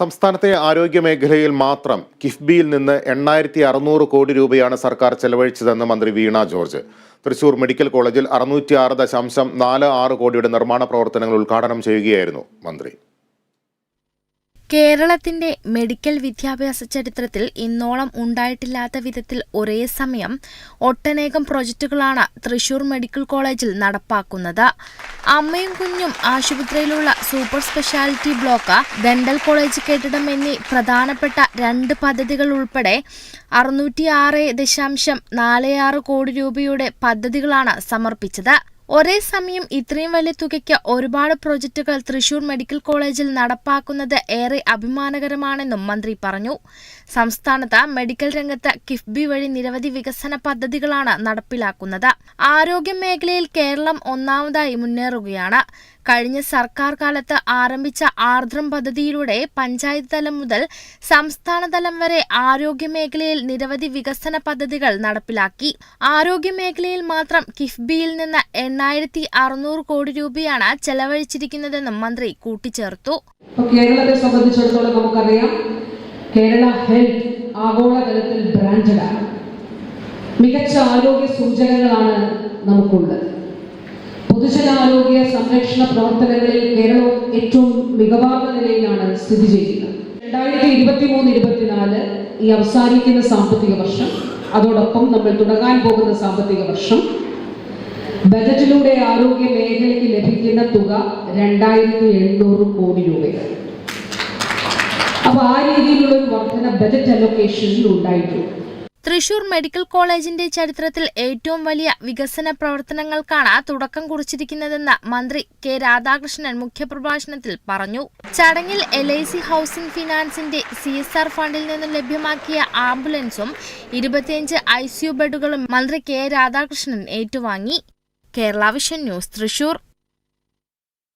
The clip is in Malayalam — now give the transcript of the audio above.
സംസ്ഥാനത്തെ ആരോഗ്യ മേഖലയിൽ മാത്രം കിഫ്ബിയിൽ നിന്ന് എണ്ണായിരത്തി അറുന്നൂറ് കോടി രൂപയാണ് സർക്കാർ ചെലവഴിച്ചതെന്ന് മന്ത്രി വീണ ജോർജ്. തൃശൂർ മെഡിക്കൽ കോളേജിൽ അറുന്നൂറ്റി ആറ് ദശാംശം നാല് ആറ് കോടിയുടെ നിർമ്മാണ പ്രവർത്തനങ്ങൾ ഉദ്ഘാടനം ചെയ്യുകയായിരുന്നു മന്ത്രി. കേരളത്തിന്റെ മെഡിക്കൽ വിദ്യാഭ്യാസ ചരിത്രത്തിൽ ഇന്നോളം ഉണ്ടായിട്ടില്ലാത്ത വിധത്തിൽ ഒരേ സമയം ഒട്ടനേകം പ്രൊജക്ടുകളാണ് തൃശൂർ മെഡിക്കൽ കോളേജിൽ നടപ്പാക്കുന്നത്. അമ്മയും കുഞ്ഞും ആശുപത്രിയിലുള്ള super speciality block dental college കെട്ടിടം എന്നീ പ്രധാനപ്പെട്ട രണ്ട് പദ്ധതികൾ ഉൾപ്പെടെ അറുന്നൂറ്റി ആറ് ദശാംശം നാല് ആറ് കോടി രൂപയുടെ പദ്ധതികളാണ് സമർപ്പിച്ചത്. ഒരേ സമയം ഇത്രയും വലിയ തുകയ്ക്ക് ഒരുപാട് പ്രോജക്റ്റുകൾ തൃശൂർ മെഡിക്കൽ കോളേജിൽ നടപ്പാക്കുന്നത് ഏറെ അഭിമാനകരമാണെന്നും മന്ത്രി പറഞ്ഞു. സംസ്ഥാനത്ത് മെഡിക്കൽ രംഗത്ത് കിഫ്ബി വഴി നിരവധി വികസന പദ്ധതികളാണ് നടപ്പിലാക്കുന്നത്. ആരോഗ്യ മേഖലയിൽ കേരളം ഒന്നാമതായി മുന്നേറുകയാണ്. കഴിഞ്ഞ സർക്കാർ കാലത്ത് ആരംഭിച്ച ആർദ്രം പദ്ധതിയിലൂടെ പഞ്ചായത്ത് തലം മുതൽ സംസ്ഥാന തലം വരെ ആരോഗ്യ മേഖലയിൽ നിരവധി വികസന പദ്ധതികൾ നടപ്പിലാക്കി. ആരോഗ്യ മേഖലയിൽ മാത്രം കിഫ്ബിയിൽ നിന്ന് എണ്ണായിരത്തി അറുന്നൂറ് കോടി രൂപയാണ് ചെലവഴിച്ചിരിക്കുന്നതെന്നും മന്ത്രി കൂട്ടിച്ചേർത്തു. കേരളത്തെ സംബന്ധിച്ചിടത്തോളം നമുക്കറിയാം കേരള ഹെൽത്ത് ആഗോളതലത്തിൽ ബ്രാൻഡഡാണ് മികച്ച ആരോഗ്യ സൂചകങ്ങളാണ് നമുക്കുള്ളത്. പൊതുജനാരോഗ്യ സംരക്ഷണ പ്രവർത്തനങ്ങളിൽ കേരളം ഏറ്റവും മികവാർന്ന നിലയിലാണ് സ്ഥിതി ചെയ്യുന്നത്. രണ്ടായിരത്തി ഇരുപത്തി മൂന്ന് ഇരുപത്തിനാല് ഈ അവസാനിക്കുന്ന സാമ്പത്തിക വർഷം അതോടൊപ്പം നമ്മൾ തുടങ്ങാൻ പോകുന്ന സാമ്പത്തിക വർഷം ബജറ്റിലൂടെ ആരോഗ്യ മേഖലയ്ക്ക് ലഭിക്കുന്ന തുക രണ്ടായിരത്തി എണ്ണൂറ് കോടി രൂപയാണ്. അപ്പൊ ആ രീതിയിലുള്ള ഒരു വർധന ബജറ്റ് അലോക്കേഷനിൽ ഉണ്ടായിട്ടുണ്ട് തൃശൂർ മെഡിക്കൽ കോളേജിന്റെ ചരിത്രത്തിൽ ഏറ്റവും വലിയ വികസന പ്രവർത്തനങ്ങൾക്കാണ് തുടക്കം കുറിച്ചിരിക്കുന്നതെന്ന് മന്ത്രി കെ രാധാകൃഷ്ണൻ മുഖ്യപ്രഭാഷണത്തിൽ പറഞ്ഞു. ചടങ്ങിൽ എൽ ഐ സി ഹൗസിംഗ് ഫിനാൻസിന്റെ സി എസ് ആർ ഫണ്ടിൽ നിന്നും ലഭ്യമാക്കിയ ആംബുലൻസും ഇരുപത്തിയഞ്ച് ഐ സി യു ബെഡുകളും മന്ത്രി കെ രാധാകൃഷ്ണൻ ഏറ്റുവാങ്ങി. കേരള ന്യൂസ് തൃശൂർ